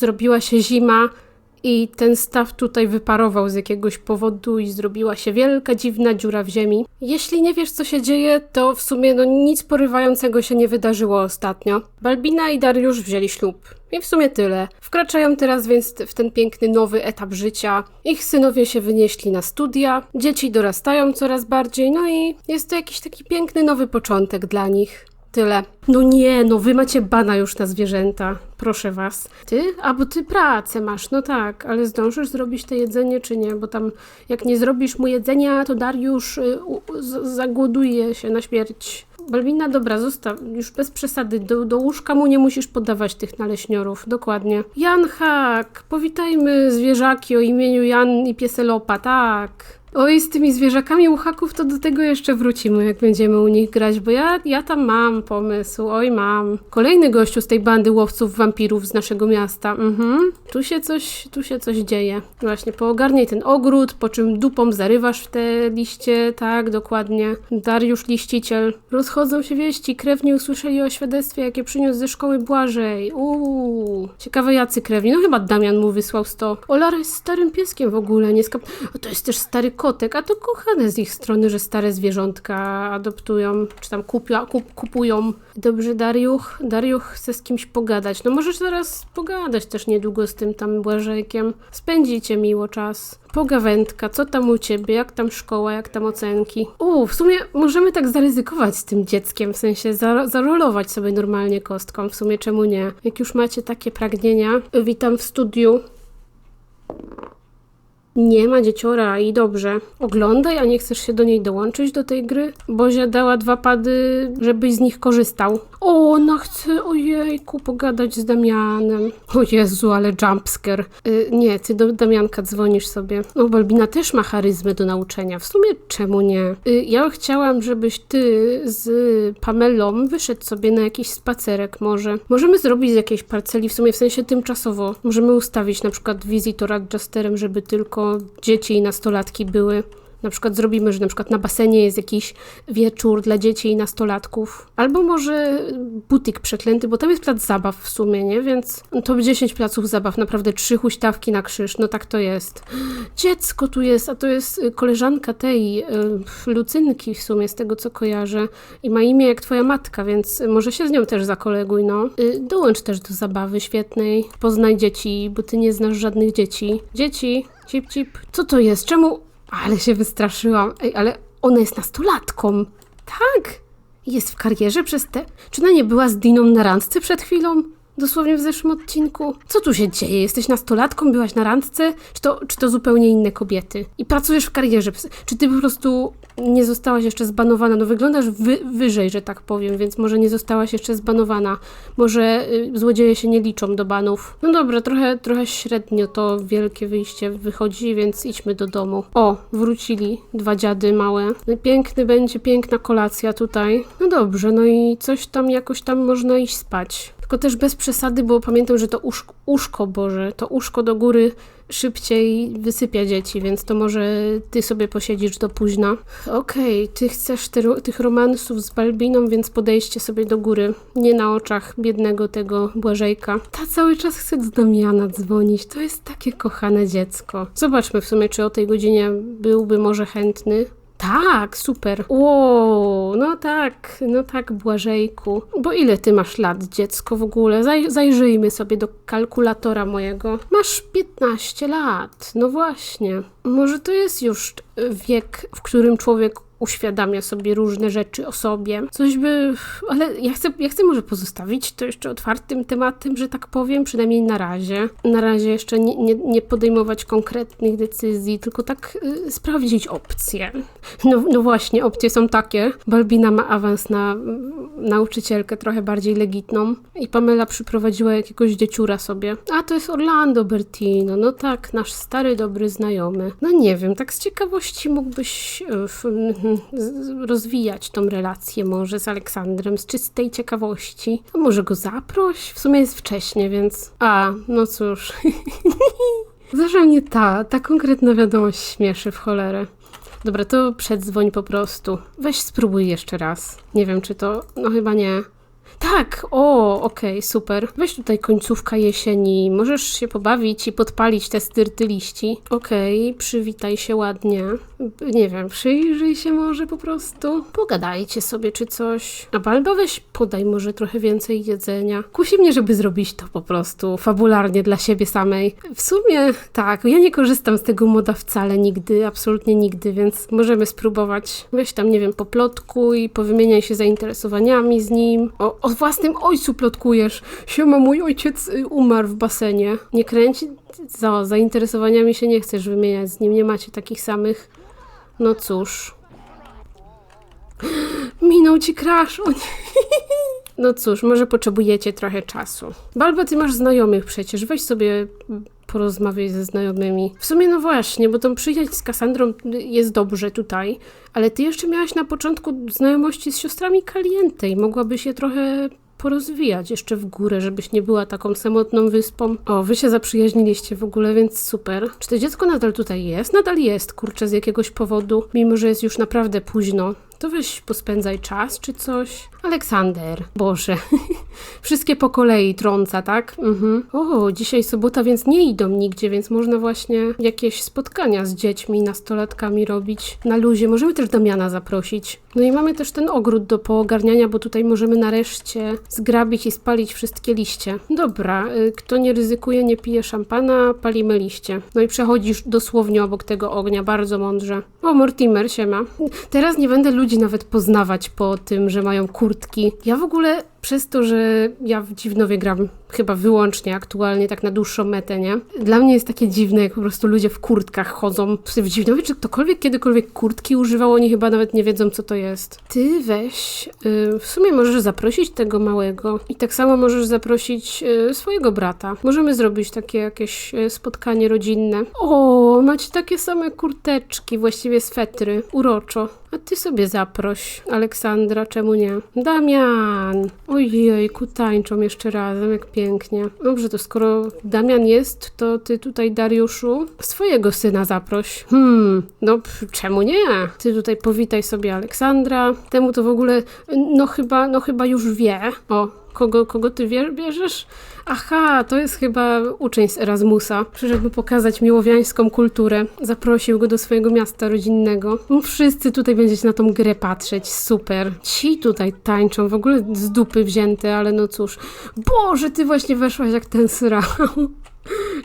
zrobiła się zima i ten staw tutaj wyparował z jakiegoś powodu i zrobiła się wielka, dziwna dziura w ziemi. Jeśli nie wiesz, co się dzieje, to w sumie no nic porywającego się nie wydarzyło ostatnio. Balbina i Dariusz wzięli ślub. I w sumie tyle. Wkraczają teraz więc w ten piękny nowy etap życia. Ich synowie się wynieśli na studia, dzieci dorastają coraz bardziej, no i jest to jakiś taki piękny nowy początek dla nich. Tyle. No nie, no wy macie bana już na zwierzęta. Proszę was. Ty? A bo ty pracę masz, no tak, ale zdążysz zrobić to jedzenie czy nie? Bo tam jak nie zrobisz mu jedzenia, to Dariusz y, zagłoduje się na śmierć. Balbina, dobra, zostaw, już bez przesady, do, do łóżka mu nie musisz podawać tych naleśniorów, dokładnie. Jan Hak, powitajmy zwierzaki o imieniu Jan i Pieselopa, tak. Oj, z tymi zwierzakami uchaków to do tego jeszcze wrócimy, jak będziemy u nich grać, bo ja, ja tam mam pomysł, oj mam. Kolejny gościu z tej bandy łowców wampirów z naszego miasta, mhm. Tu się coś, tu się coś dzieje. Właśnie, poogarniaj ten ogród, po czym dupą zarywasz w te liście, tak, dokładnie. Dariusz Liściciel. Rozchodzą się wieści, krewni usłyszeli o świadectwie, jakie przyniósł ze szkoły Błażej. Uuu, ciekawe jacy krewni, no chyba Damian mu wysłał sto. Olar jest starym pieskiem w ogóle, nie skap... To jest też stary kotek, a to kochane z ich strony, że stare zwierzątka adoptują, czy tam kupia, kup, kupują. Dobrze, Dariuch, Dariuch chce z kimś pogadać. No możesz zaraz pogadać też niedługo z tym tam Błażejkiem. Spędzicie miło czas. Pogawędka, co tam u ciebie, jak tam szkoła, jak tam ocenki? U, w sumie możemy tak zaryzykować z tym dzieckiem, w sensie za, zarolować sobie normalnie kostką, w sumie czemu nie? Jak już macie takie pragnienia, witam w studiu. Nie ma dzieciora i dobrze. Oglądaj, a nie chcesz się do niej dołączyć do tej gry? Bozia dała dwa pady, żebyś z nich korzystał. O, ona chce, ojejku, pogadać z Damianem. O Jezu, ale jumpscare. Y, nie, ty do Damianka dzwonisz sobie. No, Balbina też ma charyzmę do nauczenia. W sumie czemu nie? Y, ja chciałam, żebyś ty z Pamelą wyszedł sobie na jakiś spacerek może. Możemy zrobić z jakiejś parceli, w sumie w sensie tymczasowo. Możemy ustawić na przykład wizytora Justerem, żeby tylko dzieci i nastolatki były. Na przykład zrobimy, że na przykład na basenie jest jakiś wieczór dla dzieci i nastolatków. Albo może butik przeklęty, bo tam jest plac zabaw w sumie, nie? Więc to 10 placów zabaw, naprawdę trzy huśtawki na krzyż, no tak to jest. Dziecko tu jest, a to jest koleżanka tej y, Lucynki w sumie, z tego co kojarzę. I ma imię jak twoja matka, więc może się z nią też zakoleguj, no. Y, dołącz też do zabawy świetnej. Poznaj dzieci, bo ty nie znasz żadnych dzieci. Dzieci, cip cip. Co to jest? Czemu... Ale się wystraszyłam. Ej, ale ona jest nastolatką. Tak. Jest w karierze przez te... Czy ona nie była z Diną na randce przed chwilą? Dosłownie w zeszłym odcinku. Co tu się dzieje? Jesteś nastolatką? Byłaś na randce? Czy to, czy to zupełnie inne kobiety? I pracujesz w karierze? Czy ty po prostu nie zostałaś jeszcze zbanowana? No wyglądasz wy, wyżej, że tak powiem, więc może nie zostałaś jeszcze zbanowana. Może y, złodzieje się nie liczą do banów. No dobra, trochę, trochę średnio to wielkie wyjście wychodzi, więc idźmy do domu. O, wrócili dwa dziady małe. No, piękny będzie, piękna kolacja tutaj. No dobrze, no i coś tam jakoś tam można iść spać. Tylko też bez przesady, bo pamiętam, że to uszko, uszko Boże, to uszko do góry szybciej wysypia dzieci, więc to może ty sobie posiedzisz do późna. Okej, okay, ty chcesz te, tych romansów z Balbiną, więc podejście sobie do góry. Nie na oczach biednego tego Błażejka. Ta cały czas chce do Damiana dzwonić. To jest takie kochane dziecko. Zobaczmy w sumie, czy o tej godzinie byłby może chętny. Tak, super. O, no tak, no tak, Błażejku. Bo ile ty masz lat, dziecko, w ogóle? Zaj zajrzyjmy sobie do kalkulatora mojego. Masz 15 lat, no właśnie. Może to jest już wiek, w którym człowiek uświadamia sobie różne rzeczy o sobie. Coś by. Ale ja chcę, ja chcę może pozostawić to jeszcze otwartym tematem, że tak powiem, przynajmniej na razie. Na razie jeszcze nie, nie, nie podejmować konkretnych decyzji, tylko tak y, sprawdzić opcje. No, no właśnie, opcje są takie. Balbina ma awans na y, nauczycielkę trochę bardziej legitną i Pamela przyprowadziła jakiegoś dzieciura sobie. A to jest Orlando Bertino. No tak, nasz stary, dobry znajomy. No nie wiem, tak z ciekawości mógłbyś. Y, w, rozwijać tą relację może z Aleksandrem z czystej ciekawości. A może go zaproś? W sumie jest wcześnie, więc... A, no cóż. Zawsze mnie ta, ta konkretna wiadomość śmieszy w cholerę. Dobra, to przedzwoń po prostu. Weź spróbuj jeszcze raz. Nie wiem, czy to... No chyba nie. Tak, o, okej, super. Weź tutaj końcówka jesieni. Możesz się pobawić i podpalić te styrty liści. Okej, przywitaj się ładnie. Nie wiem, przyjrzyj się może po prostu. Pogadajcie sobie czy coś. A Balba weź podaj może trochę więcej jedzenia. Kusi mnie, żeby zrobić to po prostu fabularnie dla siebie samej. W sumie tak, ja nie korzystam z tego moda wcale nigdy, absolutnie nigdy, więc możemy spróbować. Weź tam, nie wiem, poplotkuj, powymieniaj się zainteresowaniami z nim. O, o własnym ojcu plotkujesz. Siema, mój ojciec y, umarł w basenie. Nie kręci? Za zainteresowaniami się nie chcesz wymieniać z nim, nie macie takich samych. No cóż. Minął ci crash, o nie. No cóż, może potrzebujecie trochę czasu. Balba, ty masz znajomych przecież, weź sobie porozmawiaj ze znajomymi. W sumie no właśnie, bo tą przyjaźń z Kassandrą jest dobrze tutaj, ale ty jeszcze miałaś na początku znajomości z siostrami Caliente i mogłabyś je trochę porozwijać jeszcze w górę, żebyś nie była taką samotną wyspą. O, wy się zaprzyjaźniliście w ogóle, więc super. Czy to dziecko nadal tutaj jest? Nadal jest, kurczę, z jakiegoś powodu, mimo że jest już naprawdę późno. To weź pospędzaj czas czy coś. Aleksander, Boże. Wszystkie po kolei trąca, tak? Mhm. O, dzisiaj sobota, więc nie idą nigdzie, więc można właśnie jakieś spotkania z dziećmi, nastolatkami robić na luzie. Możemy też Damiana zaprosić. No i mamy też ten ogród do poogarniania, bo tutaj możemy nareszcie zgrabić i spalić wszystkie liście. Dobra, y, kto nie ryzykuje, nie pije szampana, palimy liście. No i przechodzisz dosłownie obok tego ognia, bardzo mądrze. O, Mortimer, siema. Teraz nie będę ludzi nawet poznawać po tym, że mają kurtki. Ja w ogóle przez to, że ja w Dziwnowie gram chyba wyłącznie aktualnie, tak na dłuższą metę, nie? Dla mnie jest takie dziwne, jak po prostu ludzie w kurtkach chodzą. W Dziwnowie, czy ktokolwiek kiedykolwiek kurtki używał, oni chyba nawet nie wiedzą, co to jest. Ty weź, yy, w sumie możesz zaprosić tego małego i tak samo możesz zaprosić yy, swojego brata. Możemy zrobić takie jakieś yy, spotkanie rodzinne. O, macie takie same kurteczki, właściwie swetry. Uroczo. A ty sobie zaproś Aleksandra, czemu nie? Damian! Ojejku, tańczą jeszcze razem, jak pięknie. Dobrze, to skoro Damian jest, to ty tutaj, Dariuszu, swojego syna zaproś. Hmm, no czemu nie? Ty tutaj powitaj sobie Aleksandra. Temu to w ogóle, no chyba, no chyba już wie. O, kogo, kogo ty bierzesz? Aha, to jest chyba uczeń z Erasmusa. Przyszedł pokazać miłowiańską kulturę. Zaprosił go do swojego miasta rodzinnego. No, wszyscy tutaj będziecie na tą grę patrzeć. Super. Ci tutaj tańczą, w ogóle z dupy wzięte, ale no cóż. Boże, ty właśnie weszłaś jak ten srał.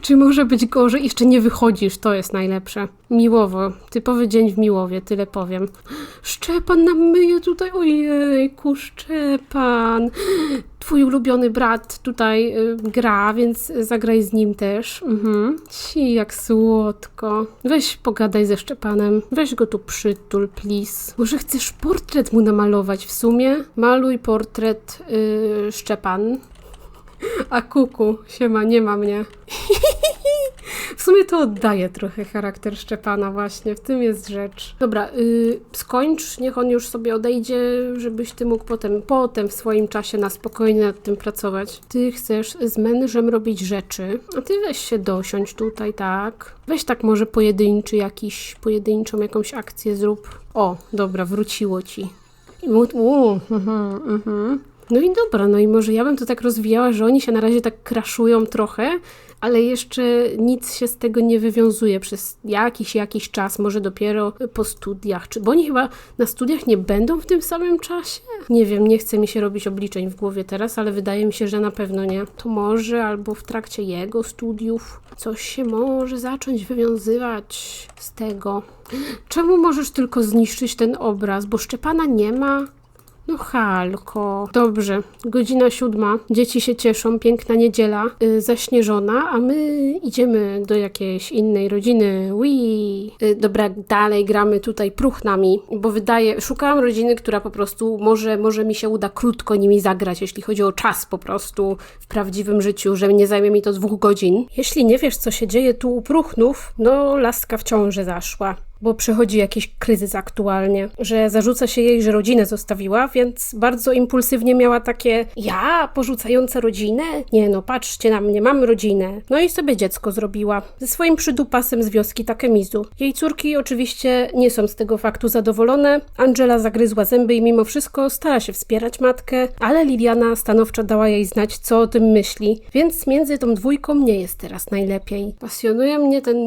Czy może być gorzej? Jeszcze nie wychodzisz, to jest najlepsze. Miłowo, typowy dzień w Miłowie, tyle powiem. Szczepan nam myje tutaj, ojejku, Szczepan. Twój ulubiony brat tutaj y, gra, więc zagraj z nim też. Mhm. Ci, jak słodko. Weź pogadaj ze Szczepanem. Weź go tu przytul, please. Może chcesz portret mu namalować w sumie? Maluj portret y, Szczepan. A kuku, siema, nie ma mnie. Sumie to oddaje trochę charakter Szczepana właśnie, w tym jest rzecz. Dobra, yy, skończ, niech on już sobie odejdzie, żebyś ty mógł potem, potem w swoim czasie na spokojnie nad tym pracować. Ty chcesz z mężem robić rzeczy, a ty weź się dosiądź tutaj, tak. Weź tak może pojedynczy jakiś, pojedynczą jakąś akcję zrób. O, dobra, wróciło ci. I mu- u, mhm, mhm. No i dobra, no i może ja bym to tak rozwijała, że oni się na razie tak kraszują trochę, ale jeszcze nic się z tego nie wywiązuje przez jakiś, jakiś czas, może dopiero po studiach. Czy, bo oni chyba na studiach nie będą w tym samym czasie? Nie wiem, nie chce mi się robić obliczeń w głowie teraz, ale wydaje mi się, że na pewno nie. To może albo w trakcie jego studiów coś się może zacząć wywiązywać z tego. Czemu możesz tylko zniszczyć ten obraz? Bo Szczepana nie ma? No halko. Dobrze, godzina siódma. Dzieci się cieszą, piękna niedziela, y, zaśnieżona, a my idziemy do jakiejś innej rodziny. Wii. Y, dobra, dalej gramy tutaj próchnami, bo wydaje, szukałam rodziny, która po prostu może, może mi się uda krótko nimi zagrać, jeśli chodzi o czas po prostu w prawdziwym życiu, że nie zajmie mi to dwóch godzin. Jeśli nie wiesz, co się dzieje tu u próchnów, no laska w ciąży zaszła. Bo przechodzi jakiś kryzys aktualnie, że zarzuca się jej, że rodzinę zostawiła, więc bardzo impulsywnie miała takie ja, porzucająca rodzinę? Nie no, patrzcie na mnie, mam rodzinę. No i sobie dziecko zrobiła. Ze swoim przydupasem z wioski Takemizu. Jej córki oczywiście nie są z tego faktu zadowolone. Angela zagryzła zęby i mimo wszystko stara się wspierać matkę, ale Liliana stanowczo dała jej znać, co o tym myśli, więc między tą dwójką nie jest teraz najlepiej. Pasjonuje mnie ten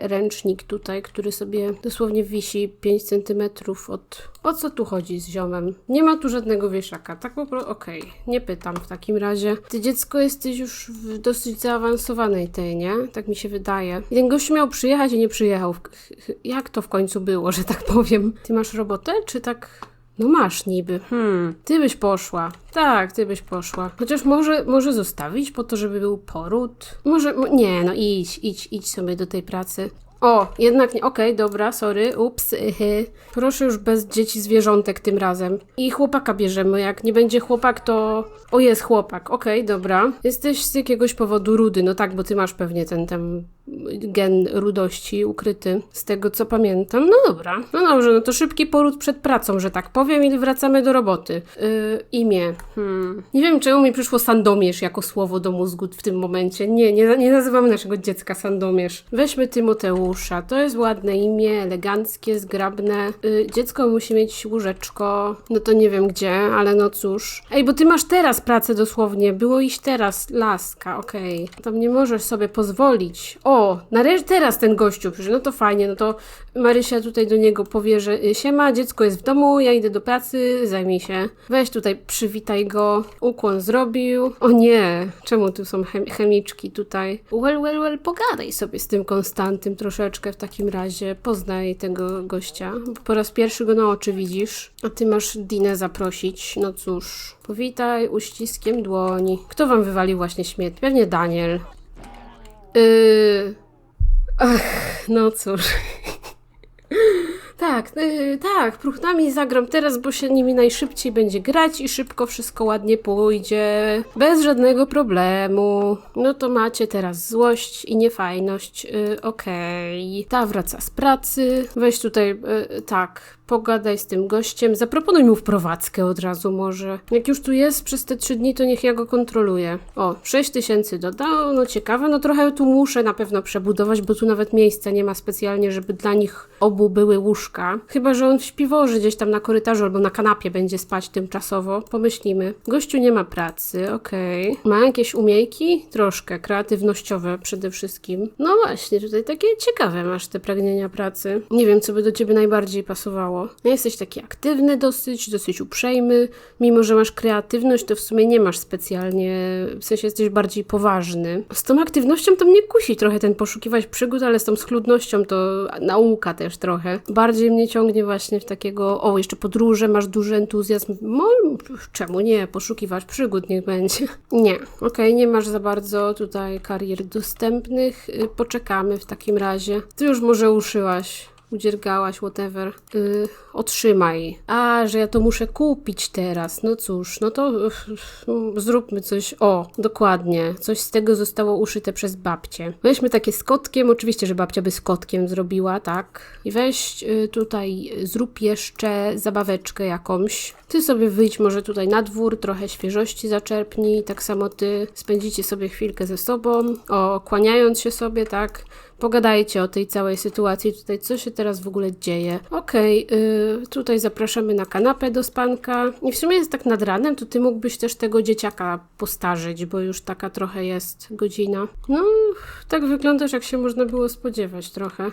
ręcznik tutaj, który sobie dosłownie wisi 5 centymetrów od... O co tu chodzi z ziomem? Nie ma tu żadnego wieszaka, tak po prostu... Okej, nie pytam w takim razie. Ty dziecko jesteś już w dosyć zaawansowanej tej, nie? Tak mi się wydaje. I ten gościu miał przyjechać i nie przyjechał. Ch- ch- Jak to w końcu było, że tak powiem? Ty masz robotę, czy tak... No masz niby. Hmm. Ty byś poszła. Tak, ty byś poszła. Chociaż może, może zostawić po to, żeby był poród. Może, mo- nie, no idź, idź, idź sobie do tej pracy. O, jednak nie. Okej, dobra, sorry. Ups. Yy. Proszę już bez dzieci zwierzątek tym razem. I chłopaka bierzemy. Jak nie będzie chłopak, to. O, jest chłopak. Okej, dobra. Jesteś z jakiegoś powodu rudy. No tak, bo ty masz pewnie ten tam gen rudości ukryty, z tego co pamiętam. No dobra. No dobrze, no to szybki poród przed pracą, że tak powiem, i wracamy do roboty. Yy, imię. Hmm. Nie wiem, czemu mi przyszło Sandomierz jako słowo do mózgu w tym momencie. Nie, nie, nie nazywamy naszego dziecka Sandomierz. Weźmy To jest ładne imię, eleganckie, zgrabne. Yy, dziecko musi mieć łóżeczko. No to nie wiem gdzie, ale no cóż. Ej, bo ty masz teraz pracę dosłownie. Było iść teraz, laska, okej. Tam nie możesz sobie pozwolić. O, nareszcie teraz ten gościu przyszedł. No to fajnie, no to Marysia tutaj do niego powie, że y, siema, dziecko jest w domu, ja idę do pracy, zajmij się. Weź tutaj, przywitaj go. Ukłon zrobił. O nie, czemu tu są chem chemiczki tutaj? Well, well, well, pogadaj sobie z tym Konstantym troszeczkę w takim razie. Poznaj tego gościa. Po raz pierwszy go na oczy widzisz, a ty masz Dinę zaprosić. No cóż, powitaj uściskiem dłoni. Kto wam wywalił właśnie śmieć? Pewnie Daniel. Yy... Ach, no cóż. Tak, yy, tak, próchnami zagram teraz, bo się nimi najszybciej będzie grać i szybko wszystko ładnie pójdzie. Bez żadnego problemu. No to macie teraz złość i niefajność. Yy, Okej. Ta wraca z pracy. Weź tutaj, yy, tak, pogadaj z tym gościem. Zaproponuj mu wprowadzkę od razu może. Jak już tu jest przez te trzy dni, to niech ja go kontroluję. O, 6 tysięcy dodał, no ciekawe. No trochę tu muszę na pewno przebudować, bo tu nawet miejsca nie ma specjalnie, żeby dla nich obu były łóżka. Chyba, że on w śpiworze gdzieś tam na korytarzu albo na kanapie będzie spać tymczasowo. Pomyślimy. Gościu nie ma pracy, okej. Ma jakieś umiejki? Troszkę. Kreatywnościowe przede wszystkim. No właśnie, tutaj takie ciekawe masz te pragnienia pracy. Nie wiem, co by do ciebie najbardziej pasowało. No jesteś taki aktywny dosyć, dosyć uprzejmy. Mimo, że masz kreatywność, to w sumie nie masz specjalnie, w sensie jesteś bardziej poważny. Z tą aktywnością to mnie kusi trochę ten poszukiwać przygód, ale z tą schludnością to nauka też trochę. Bardziej mnie ciągnie właśnie w takiego, o jeszcze podróże, masz duży entuzjazm. No, czemu nie? Poszukiwać przygód niech będzie. Nie, okej, nie masz za bardzo tutaj karier dostępnych. Y, Poczekamy w takim razie. Ty już może uszyłaś udziergałaś, whatever. Yy, otrzymaj. A, że ja to muszę kupić teraz. No cóż, no to yy, zróbmy coś. O, dokładnie. Coś z tego zostało uszyte przez babcię. Weźmy takie z kotkiem. Oczywiście, że babcia by z kotkiem zrobiła, tak. I weź yy, tutaj, zrób jeszcze zabaweczkę jakąś. Ty sobie wyjdź może tutaj na dwór, trochę świeżości zaczerpnij. Tak samo ty spędzicie sobie chwilkę ze sobą. O, kłaniając się sobie, tak pogadajcie o tej całej sytuacji, tutaj co się teraz w ogóle dzieje. Okej, yy, tutaj zapraszamy na kanapę do spanka. I w sumie jest tak nad ranem, to ty mógłbyś też tego dzieciaka postarzyć, bo już taka trochę jest godzina. No, tak wyglądasz, jak się można było spodziewać trochę.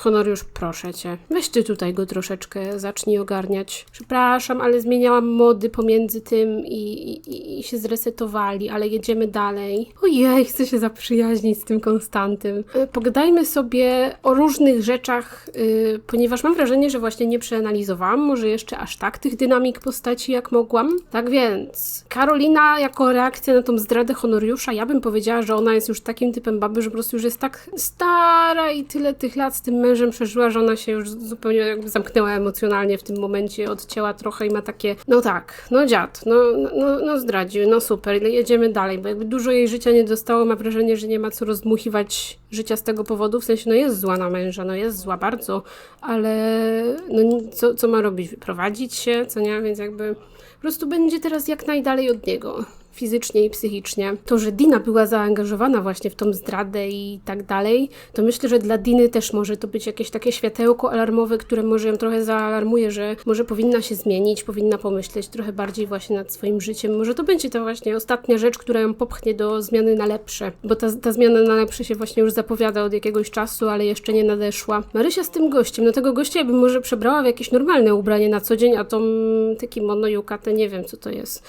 Honoriusz, proszę cię. Weź ty tutaj go troszeczkę, zacznij ogarniać. Przepraszam, ale zmieniałam mody pomiędzy tym i, i, i się zresetowali, ale jedziemy dalej. Ojej, chcę się zaprzyjaźnić z tym Konstantym. E, Pogadajmy sobie o różnych rzeczach, y, ponieważ mam wrażenie, że właśnie nie przeanalizowałam może jeszcze aż tak tych dynamik postaci, jak mogłam. Tak więc, Karolina jako reakcja na tą zdradę Honoriusza, ja bym powiedziała, że ona jest już takim typem baby, że po prostu już jest tak stara i tyle tych lat z tym mężem, mężem przeżyła, że ona się już zupełnie jakby zamknęła emocjonalnie w tym momencie, odcięła trochę i ma takie, no tak, no dziad, no, no, no zdradził, no super, jedziemy dalej, bo jakby dużo jej życia nie dostało, ma wrażenie, że nie ma co rozdmuchiwać życia z tego powodu, w sensie, no jest zła na męża, no jest zła bardzo, ale no co, co ma robić? Wyprowadzić się, co nie? Więc jakby po prostu będzie teraz jak najdalej od niego fizycznie i psychicznie. To, że Dina była zaangażowana właśnie w tą zdradę i tak dalej, to myślę, że dla Diny też może to być jakieś takie światełko alarmowe, które może ją trochę zaalarmuje, że może powinna się zmienić, powinna pomyśleć trochę bardziej właśnie nad swoim życiem. Może to będzie ta właśnie ostatnia rzecz, która ją popchnie do zmiany na lepsze, bo ta, ta zmiana na lepsze się właśnie już zapowiada od jakiegoś czasu, ale jeszcze nie nadeszła. Marysia z tym gościem, no tego gościa bym może przebrała w jakieś normalne ubranie na co dzień, a tą taki mono yukatę, nie wiem co to jest,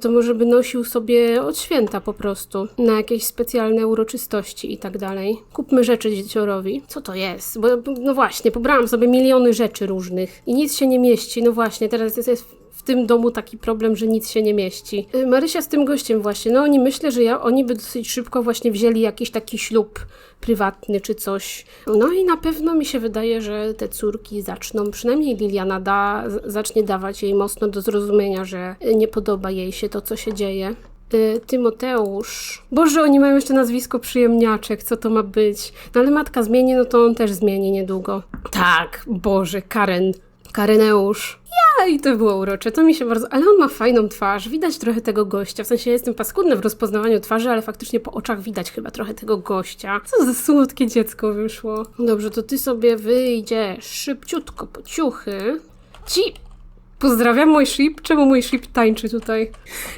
to może by nosił sobie od święta po prostu, na jakieś specjalne uroczystości i tak dalej. Kupmy rzeczy dzieciorowi. Co to jest? Bo, no właśnie, pobrałam sobie miliony rzeczy różnych i nic się nie mieści. No właśnie, teraz jest w tym domu taki problem, że nic się nie mieści. Y, Marysia z tym gościem właśnie, no oni myślę, że ja, oni by dosyć szybko właśnie wzięli jakiś taki ślub prywatny czy coś. No i na pewno mi się wydaje, że te córki zaczną, przynajmniej Liliana da, zacznie dawać jej mocno do zrozumienia, że nie podoba jej się to, co się dzieje. Y, Tymoteusz. Boże, oni mają jeszcze nazwisko przyjemniaczek, co to ma być? No ale matka zmieni, no to on też zmieni niedługo. Tak, Boże, Karen. Kareneusz. I to było urocze, to mi się bardzo... Ale on ma fajną twarz, widać trochę tego gościa, w sensie jestem paskudna w rozpoznawaniu twarzy, ale faktycznie po oczach widać chyba trochę tego gościa. Co za słodkie dziecko wyszło. Dobrze, to ty sobie wyjdziesz szybciutko po ciuchy. Ci... Pozdrawiam mój ship. Czemu mój ship tańczy tutaj?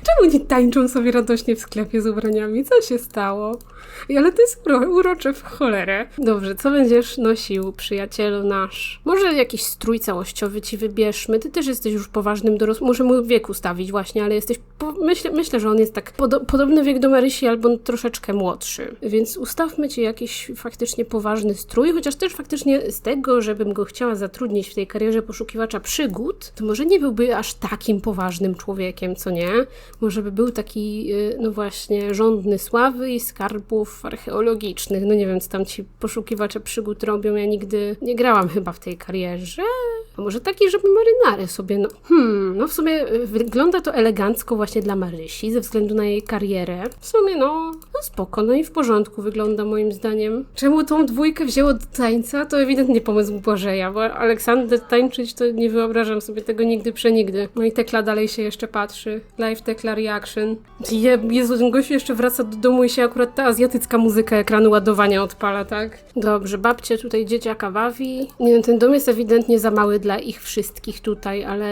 Czemu nie tańczą sobie radośnie w sklepie z ubraniami? Co się stało? Ale to jest uro- urocze w cholerę. Dobrze, co będziesz nosił, przyjacielu nasz? Może jakiś strój całościowy ci wybierzmy. Ty też jesteś już poważnym dorosłym. Muszę mu wiek ustawić właśnie, ale jesteś... Po... Myślę, myślę, że on jest tak podo- podobny wiek do Marysi albo troszeczkę młodszy. Więc ustawmy ci jakiś faktycznie poważny strój, chociaż też faktycznie z tego, żebym go chciała zatrudnić w tej karierze poszukiwacza przygód, to może nie byłby aż takim poważnym człowiekiem, co nie? Może by był taki, y, no właśnie, żądny sławy i archeologicznych. No nie wiem, co tam ci poszukiwacze przygód robią. Ja nigdy nie grałam chyba w tej karierze. A może taki, żeby marynarę sobie, no hmm, no w sumie y, wygląda to elegancko właśnie dla Marysi, ze względu na jej karierę. W sumie, no, no spoko, no i w porządku wygląda moim zdaniem. Czemu tą dwójkę wzięło do tańca? To ewidentnie pomysł Błażeja, bo Aleksander tańczyć to nie wyobrażam sobie tego nigdy przenigdy. No i Tekla dalej się jeszcze patrzy. Live Tekla Reaction. Je, Jezu, ten jeszcze wraca do domu i się akurat ta azjatycka muzyka ekranu ładowania odpala, tak? Dobrze, babcie tutaj dzieciaka bawi. Nie wiem, ten dom jest ewidentnie za mały dla ich wszystkich tutaj, ale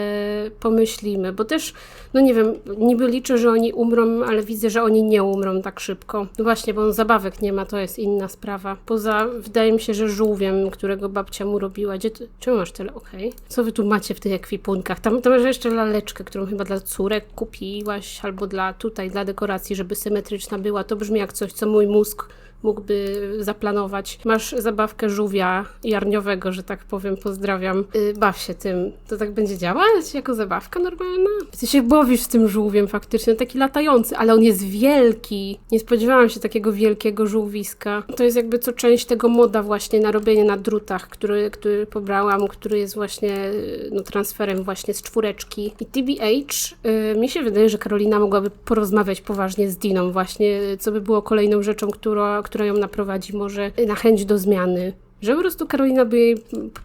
pomyślimy, bo też, no nie wiem, niby liczę, że oni umrą, ale widzę, że oni nie umrą tak szybko. No właśnie, bo on zabawek nie ma, to jest inna sprawa. Poza, wydaje mi się, że żółwiem, którego babcia mu robiła. Gdzie ty, czemu masz tyle? Okej. Co wy tu macie w tych ekwipunkach? Tam, tam masz jeszcze laleczkę, którą chyba dla córek kupiłaś, albo dla tutaj, dla dekoracji, żeby symetryczna była. To brzmi jak coś, co mój mózg mógłby zaplanować. Masz zabawkę żółwia jarniowego, że tak powiem, pozdrawiam. Yy, baw się tym. To tak będzie działać jako zabawka normalna? Ty się bawisz z tym żółwiem faktycznie, taki latający, ale on jest wielki. Nie spodziewałam się takiego wielkiego żółwiska. To jest jakby co część tego moda właśnie na robienie na drutach, który, który pobrałam, który jest właśnie yy, no, transferem właśnie z czwóreczki. I TBH, yy, mi się wydaje, że Karolina mogłaby porozmawiać poważnie z Diną właśnie, co by było kolejną rzeczą, która, która ją naprowadzi może na chęć do zmiany. Że po prostu Karolina by jej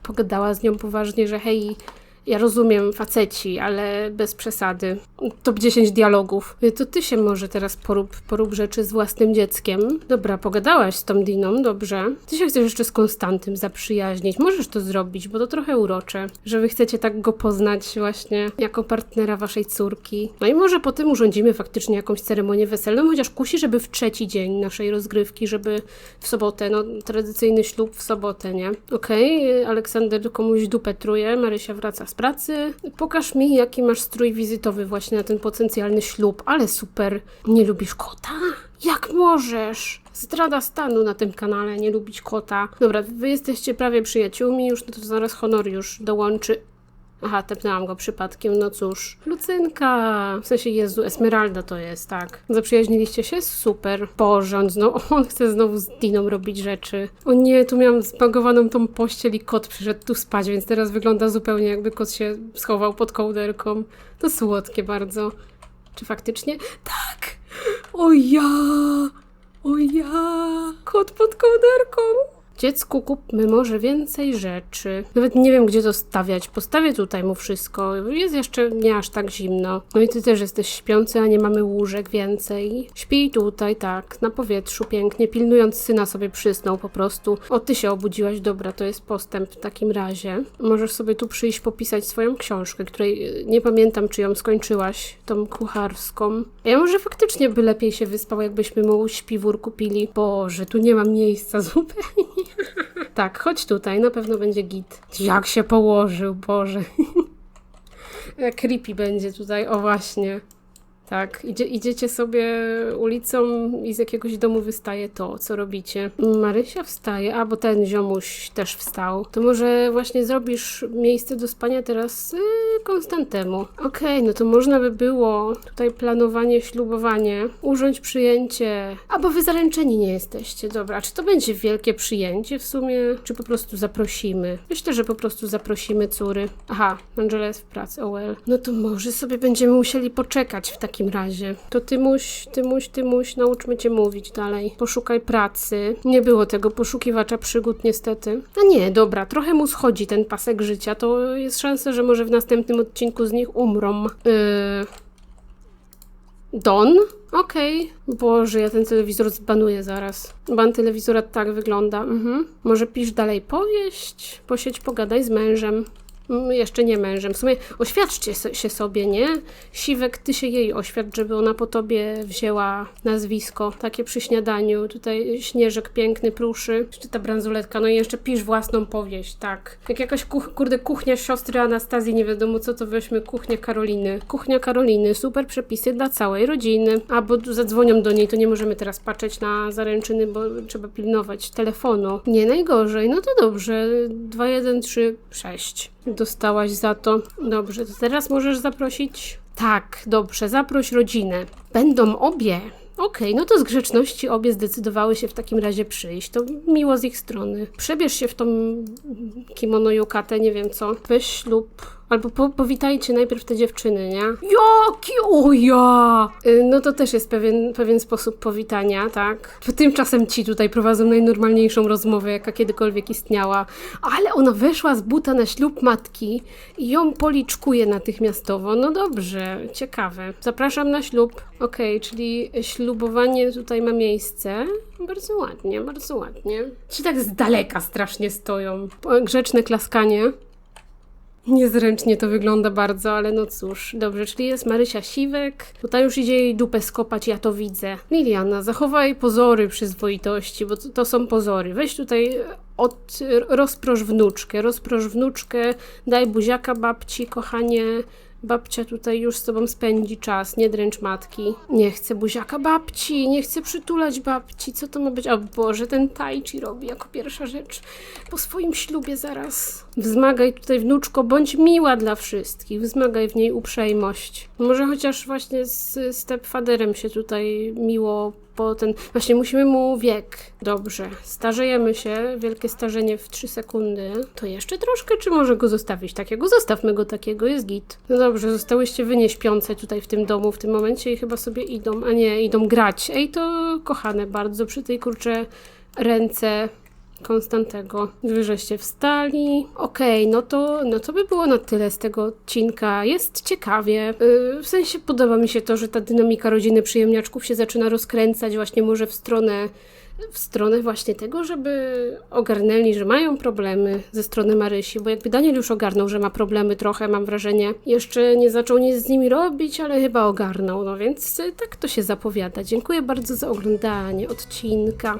pogadała z nią poważnie, że hej, ja rozumiem faceci, ale bez przesady. Top 10 dialogów. Y, To ty się może teraz porób, porób rzeczy z własnym dzieckiem. Dobra, pogadałaś z tą Diną, dobrze. Ty się chcesz jeszcze z Konstantym zaprzyjaźnić. Możesz to zrobić, bo to trochę urocze, że wy chcecie tak go poznać właśnie jako partnera waszej córki. No i może potem urządzimy faktycznie jakąś ceremonię weselną, chociaż kusi, żeby w trzeci dzień naszej rozgrywki, żeby w sobotę, no tradycyjny ślub w sobotę, nie? Okej, Aleksander komuś dupę truje, Marysia wraca z pracy. Pokaż mi, jaki masz strój wizytowy właśnie na ten potencjalny ślub, ale super. Nie lubisz kota? Jak możesz? Zdrada stanu na tym kanale, nie lubić kota. Dobra, wy jesteście prawie przyjaciółmi już, no to zaraz Honoriusz dołączy. Aha, tepnęłam go przypadkiem, no cóż. Lucynka, w sensie Jezu, Esmeralda to jest, tak. Zaprzyjaźniliście się? Super. On, znowu, on chce znowu z Diną robić rzeczy. O nie, tu miałam zbagowaną tą pościel i kot przyszedł tu spać, więc teraz wygląda zupełnie jakby kot się schował pod kołderką. To słodkie bardzo. Czy faktycznie? Tak! O ja! O ja! Kot pod kołderką! Dziecku, kupmy może więcej rzeczy. Nawet nie wiem, gdzie to stawiać. Postawię tutaj mu wszystko. Jest jeszcze nie aż tak zimno. No i ty też jesteś śpiący, a nie mamy łóżek więcej. Śpij tutaj, tak, na powietrzu pięknie, pilnując syna sobie przysnął po prostu. O, ty się obudziłaś, dobra, to jest postęp w takim razie. Możesz sobie tu przyjść popisać swoją książkę, której y, nie pamiętam, czy ją skończyłaś, tą kucharską. Ja może faktycznie by lepiej się wyspał, jakbyśmy mu śpiwór kupili. Boże, tu nie ma miejsca zupełnie. Tak, chodź tutaj, na pewno będzie git. Jak się położył, Boże. Creepy będzie tutaj, o właśnie. Tak, idzie, idziecie sobie ulicą i z jakiegoś domu wystaje to, co robicie. Marysia wstaje, a bo ten ziomuś też wstał. To może właśnie zrobisz miejsce do spania teraz yy, Konstantemu. Okej, no to można by było tutaj planowanie, ślubowanie, urządź przyjęcie. A bo wy zaręczeni nie jesteście, dobra. Czy to będzie wielkie przyjęcie w sumie, czy po prostu zaprosimy? Myślę, że po prostu zaprosimy córy. Aha, Angela jest w pracy, oh well. No to może sobie będziemy musieli poczekać w takim razie. To Tymuś, Tymuś, Tymuś, nauczmy cię mówić dalej. Poszukaj pracy. Nie było tego poszukiwacza przygód niestety. A nie, dobra, trochę mu schodzi ten pasek życia, to jest szansa, że może w następnym odcinku z nich umrą. Yy... Don? Okej. Boże, ja ten telewizor zbanuję zaraz. Ban telewizora tak wygląda. Mhm. Może pisz dalej powieść? Posiedź, pogadaj z mężem. Jeszcze nie mężem. W sumie oświadczcie się sobie, nie? Siwek, ty się jej oświadcz, żeby ona po tobie wzięła nazwisko. Takie przy śniadaniu. Tutaj śnieżek piękny, pruszy. Jeszcze ta bransoletka. No i jeszcze pisz własną powieść, tak. Jak jakaś kuch kurde kuchnia siostry Anastazji, nie wiadomo co to weźmy. Kuchnia Karoliny. Kuchnia Karoliny. Super przepisy dla całej rodziny. A, bo zadzwonią do niej, to nie możemy teraz patrzeć na zaręczyny, bo trzeba pilnować telefonu. Nie najgorzej. No to dobrze. 2, 1, 3, 6 dostałaś za to. Dobrze, to teraz możesz zaprosić? Tak, dobrze, zaproś rodzinę. Będą obie. Okej, no to z grzeczności obie zdecydowały się w takim razie przyjść. To miło z ich strony. Przebierz się w tą kimono yukatę, nie wiem co. Weź ślub. Albo po, powitajcie najpierw te dziewczyny, nie? Jaki o ja! Y, No to też jest pewien, pewien sposób powitania, tak? Tymczasem ci tutaj prowadzą najnormalniejszą rozmowę, jaka kiedykolwiek istniała. Ale ona weszła z buta na ślub matki i ją policzkuje natychmiastowo. No dobrze, ciekawe. Zapraszam na ślub. Okej, czyli ślubowanie tutaj ma miejsce. Bardzo ładnie, bardzo ładnie. Ci tak z daleka strasznie stoją. Grzeczne klaskanie. Niezręcznie to wygląda bardzo, ale no cóż. Dobrze, czyli jest Marysia Siwek. Tutaj już idzie jej dupę skopać, ja to widzę. Liliana, zachowaj pozory przyzwoitości, bo to, to są pozory. Weź tutaj od, rozprosz wnuczkę, rozprosz wnuczkę, daj buziaka babci, kochanie. Babcia tutaj już z tobą spędzi czas, nie dręcz matki. Nie chcę buziaka babci, nie chcę przytulać babci. Co to ma być? O Boże, ten tai chi robi jako pierwsza rzecz. Po swoim ślubie zaraz. Wzmagaj tutaj wnuczko, bądź miła dla wszystkich. Wzmagaj w niej uprzejmość. Może chociaż właśnie z stepfaderem się tutaj miło po ten... Właśnie musimy mu wiek. Dobrze. Starzejemy się. Wielkie starzenie w 3 sekundy. To jeszcze troszkę, czy może go zostawić takiego? Zostawmy go takiego, jest git. No dobrze, zostałyście wy nieśpiące tutaj w tym domu w tym momencie i chyba sobie idą, a nie, idą grać. Ej, to kochane bardzo przy tej kurcze ręce Konstantego. Wy żeście wstali. Okej, no to no to by było na tyle z tego odcinka. Jest ciekawie. Yy, w sensie podoba mi się to, że ta dynamika rodziny przyjemniaczków się zaczyna rozkręcać właśnie może w stronę w stronę właśnie tego, żeby ogarnęli, że mają problemy ze strony Marysi, bo jakby Daniel już ogarnął, że ma problemy trochę, mam wrażenie. Jeszcze nie zaczął nic z nimi robić, ale chyba ogarnął, no więc y, tak to się zapowiada. Dziękuję bardzo za oglądanie odcinka.